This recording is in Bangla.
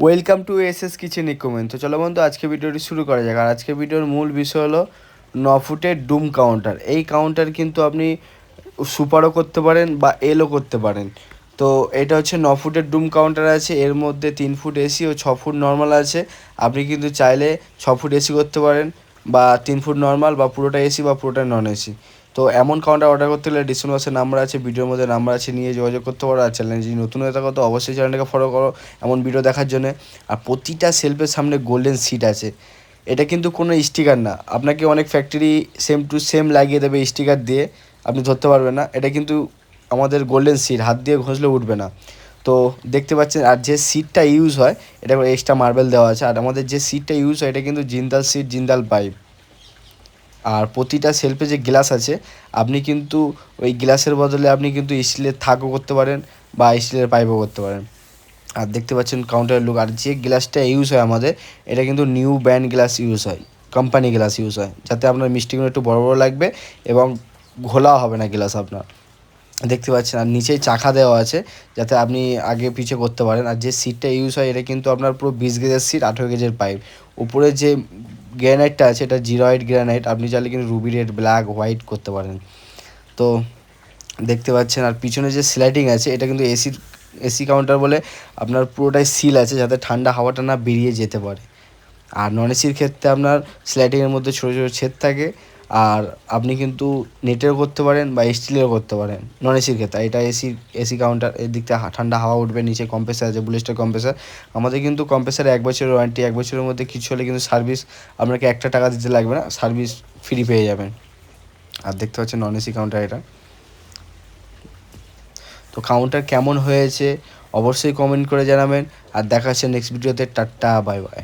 Welcome to S S kitchen equipment. তো চলো বন্ধু, আজকে ভিডিওটি শুরু করা যাক। আর আজকে ভিডিওর মূল বিষয় হলো ন ফুটের ডুম কাউন্টার এই কাউন্টার কিন্তু আপনি সুপারও করতে পারেন বা এলও করতে পারেন। তো এটা হচ্ছে ন ফুটের ডুম কাউন্টার আছে। এর মধ্যে তিন ফুট এসি ও ছ ফুট নর্মাল আছে। আপনি কিন্তু চাইলে ছ ফুট এসি করতে পারেন বা তিন ফুট নর্মাল বা পুরোটা এসি বা পুরোটা নন এসি তো এমন কাউন্টার অর্ডার করতে গেলে ডিসক্রিপশন নাম্বার আছে ভিডিওর মধ্যে নাম্বার আছে, নিয়ে যোগাযোগ করতে পারো। আর চ্যানেল যদি নতুন হয়ে থাকো তো অবশ্যই চ্যানেলটাকে ফলো করো এমন ভিডিও দেখার জন্য। আর প্রতিটা সেলফের সামনে গোল্ডেন সিট আছে। এটা কিন্তু কোনো স্টিকার না। আপনাকে অনেক ফ্যাক্টরি সেম টু সেম লাগিয়ে দেবে স্টিকার দিয়ে। আপনি ধরতে পারবেন না। এটা কিন্তু আমাদের গোল্ডেন সিট হাত দিয়ে ঘষলে উঠবে না। তো দেখতে পাচ্ছেন, আর যে সিটটা ইউজ হয়, এটা এক্সট্রা মার্বেল দেওয়া আছে। আর আমাদের যে সিটটা ইউজ হয়, এটা কিন্তু জিন্দাল সিট জিন্দাল পাইপ আর প্রতিটা সেলফে যে গ্লাস আছে, আপনি কিন্তু ওই গ্লাসের বদলে আপনি কিন্তু স্টিলের থাকও করতে পারেন বা স্টিলের পাইপও করতে পারেন। আর দেখতে পাচ্ছেন কাউন্টারের লুক আর যে গ্লাসটা ইউজ হয় আমাদের, এটা কিন্তু নিউ ব্র্যান্ড গ্লাস ইউজ হয় কোম্পানি গ্লাস ইউজ হয়, যাতে আপনার মিষ্টিগুলো একটু বড় বড় লাগবে এবং ঘোলাও হবে না গ্লাস আপনার। দেখতে পাচ্ছেন, আর নিচেই চাকা দেওয়া আছে, যাতে আপনি আগে পিছে করতে পারেন। আর যে সিটটা ইউজ হয়, এটা কিন্তু আপনার পুরো বিশ গেজের সিট আঠেরো গেজের পাইপ উপরে যে গ্রানাইটটা আছে, এটা জিরোয়েড গ্রানাইট, আপনি চাইলে কিন্তু রুবি রেড, ব্ল্যাক, হোয়াইট করতে পারেন। তো দেখতে পাচ্ছেন, আর পিছনে যে স্লাইডিং আছে, এটা কিন্তু এসির এসি কাউন্টার বলে আপনার পুরোটাই সিল আছে, যাতে ঠান্ডা হাওয়াটা না বেরিয়ে যেতে পারে। আর নন এসির ক্ষেত্রে আপনার স্লাইডিংয়ের মধ্যে ছোটো ছোটো ছেদ থাকে আর আপনি কিন্তু নেটেরও করতে পারেন বা স্টিলেরও করতে পারেন। নন এসির ক্ষেত্রে, এটা এসি এসি কাউন্টার এর দিক থেকে ঠান্ডা হাওয়া উঠবে, নিচে কম্প্রেসার আছে বুলেস্টার কম্প্রেসার আমাদের কিন্তু কম্প্রেসারে এক বছরের ওয়ারেন্টি এক বছরের মধ্যে কিছু হলে কিন্তু সার্ভিস আপনাকে একটা টাকা দিতে লাগবে না সার্ভিস ফ্রি পেয়ে যাবেন। আর দেখতে পাচ্ছেন নন এসি কাউন্টার এটা। তো কাউন্টার কেমন হয়েছে, অবশ্যই কমেন্ট করে জানাবেন। আর দেখা হচ্ছে নেক্সট ভিডিওতে টাটা বাই বাই